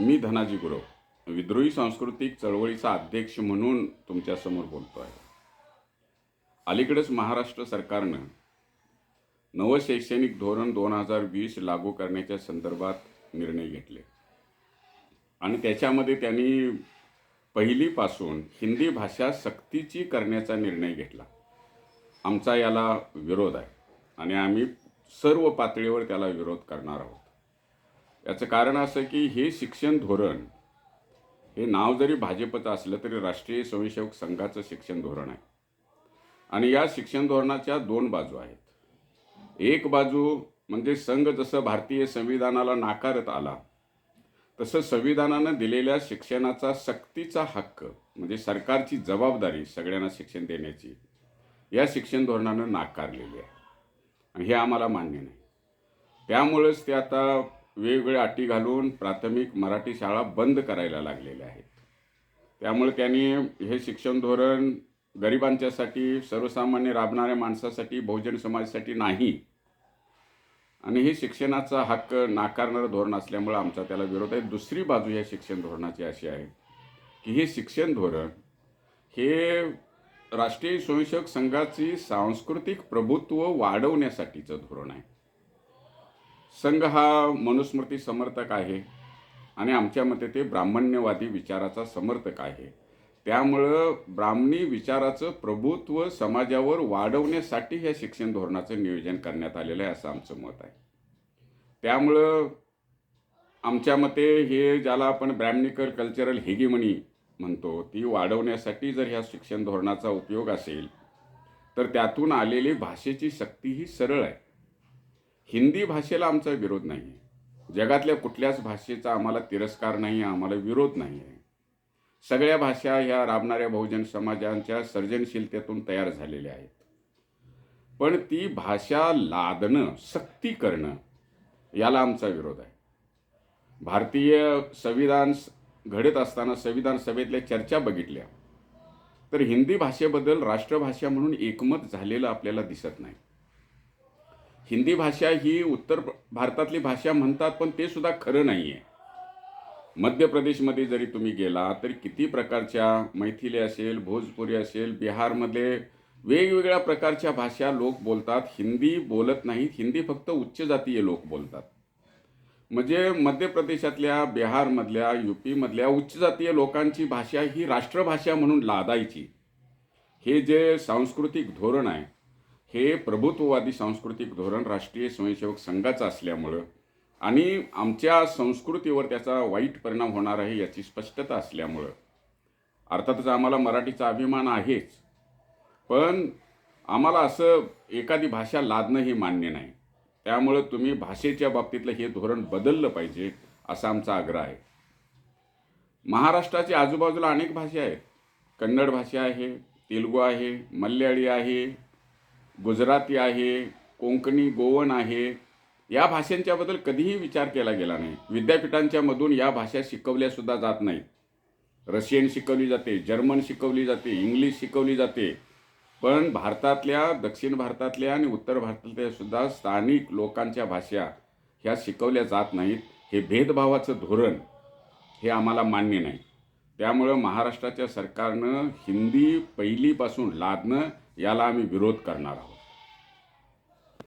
मी धनाजी गुरव विद्रोही सांस्कृतिक चळवळीचा अध्यक्ष म्हणून तुमच्यासमोर बोलतो आहे अलीकडेच महाराष्ट्र सरकारनं नवं शैक्षणिक धोरण दोन हजार वीस लागू करण्याच्या संदर्भात निर्णय घेतले. आणि त्याच्यामध्ये त्यांनी पहिलीपासून हिंदी भाषा सक्तीची करण्याचा निर्णय घेतला. आमचा याला विरोध आहे आणि आम्ही सर्व पातळीवर त्याला विरोध करणार आहोत. याचं कारण असं की हे शिक्षण धोरण हे नाव जरी भाजपचं असलं तरी राष्ट्रीय स्वयंसेवक संघाचं शिक्षण धोरण आहे. आणि या शिक्षण धोरणाच्या दोन बाजू आहेत. एक बाजू म्हणजे संघ जसं भारतीय संविधानाला नाकारत आला तसं संविधानानं दिलेल्या शिक्षणाचा सक्तीचा हक्क म्हणजे सरकारची जबाबदारी सगळ्यांना शिक्षण देण्याची या शिक्षण धोरणानं नाकारलेली आहे. आणि हे आम्हाला मान्य नाही. त्यामुळेच ते आता वेगवेगळ्या अटी घालून प्राथमिक मराठी शाळा बंद करायला लागलेल्या आहेत. त्यामुळे त्यांनी हे शिक्षण धोरण गरिबांच्यासाठी सर्वसामान्य राबणाऱ्या माणसासाठी बहुजन समाजासाठी नाही. आणि हे शिक्षणाचा हक्क नाकारणारं धोरण असल्यामुळे आमचा त्याला विरोध आहे. दुसरी बाजू या शिक्षण धोरणाची अशी आहे की हे शिक्षण धोरण हे राष्ट्रीय स्वयंसेवक संघाची सांस्कृतिक प्रभुत्व वाढवण्यासाठीचं धोरण आहे. संघ हा मनुस्मृती समर्थक आहे आणि आमच्या मते ते ब्राह्मण्यवादी विचाराचा समर्थक आहे. त्यामुळं ब्राह्मणी विचाराचं प्रभुत्व समाजावर वाढवण्यासाठी ह्या शिक्षण धोरणाचं नियोजन करण्यात आलेलं आहे असं आमचं मत आहे. त्यामुळं आमच्या मते हे ज्याला आपण ब्रॅह्मनिकल कल्चरल हेगिमनी म्हणतो ती वाढवण्यासाठी जर ह्या शिक्षण धोरणाचा उपयोग असेल तर त्यातून आलेली भाषेची शक्ती ही सरळ आहे. हिंदी भाषेला आमचा विरोध नाही आहे जगातल्या कुठल्याच भाषेचा आम्हाला तिरस्कार नाही आहे आम्हाला विरोध नाही आहे सगळ्या भाषा ह्या राबणाऱ्या बहुजन समाजांच्या सर्जनशीलतेतून तयार झालेल्या आहेत. पण ती भाषा लादणं सक्ती करणं याला आमचा विरोध आहे. भारतीय संविधान घडत असताना संविधान सभेतल्या चर्चा बघितल्या तर हिंदी भाषेबद्दल राष्ट्रभाषा म्हणून एकमत झालेलं आपल्याला दिसत नाही. हिंदी भाषा ही उत्तर भारतातली भाषा म्हणतात पण ते सुद्धा खरं नाही आहे मध्य प्रदेशमध्ये जरी तुम्ही गेला तरी किती प्रकारच्या मैथिली असेल भोजपुरी असेल बिहारमधले वेगवेगळ्या प्रकारच्या भाषा लोक बोलतात. हिंदी बोलत नाहीत हिंदी फक्त उच्च जातीय लोक बोलतात. म्हणजे मध्य प्रदेशातल्या बिहारमधल्या युपीमधल्या उच्च जातीय लोकांची भाषा ही राष्ट्रभाषा म्हणून लादायची. हे जे सांस्कृतिक धोरण आहे हे प्रभुत्ववादी सांस्कृतिक धोरण राष्ट्रीय स्वयंसेवक संघाचं असल्यामुळं आणि आमच्या संस्कृतीवर त्याचा वाईट परिणाम होणार आहे याची स्पष्टता असल्यामुळं. अर्थातच आम्हाला मराठीचा अभिमान आहेच. पण आम्हाला असं एखादी भाषा लादणं हे मान्य नाही. त्यामुळं तुम्ही भाषेच्या बाबतीतलं हे धोरण बदललं पाहिजे असा आमचा आग्रह आहे. महाराष्ट्राच्या आजूबाजूला अनेक भाषा आहेत. कन्नड भाषा आहे तेलुगू आहे मल्याळी आहे गुजराती आहे कोंकणी गोवन आहे या भाषांच्याबद्दल कधीही विचार केला गेला नाही. विद्यापीठांच्या मधून या भाषा शिकवल्या सुद्धा जात नाहीत. रशियन शिकवली जाते जर्मन शिकवली जाते इंग्लिश शिकवली जाते. पण भारतातल्या दक्षिण भारतातल्या आणि उत्तर भारतातल्या सुद्धा स्थानिक लोकांच्या भाषा ह्या शिकवल्या जात नाहीत. हे भेदभावाचं धोरण हे आम्हाला मान्य नाही. त्यामुळं महाराष्ट्राच्या सरकारनं हिंदी पहिलीपासून लादणं याला आम्ही विरोध करणार आहोत.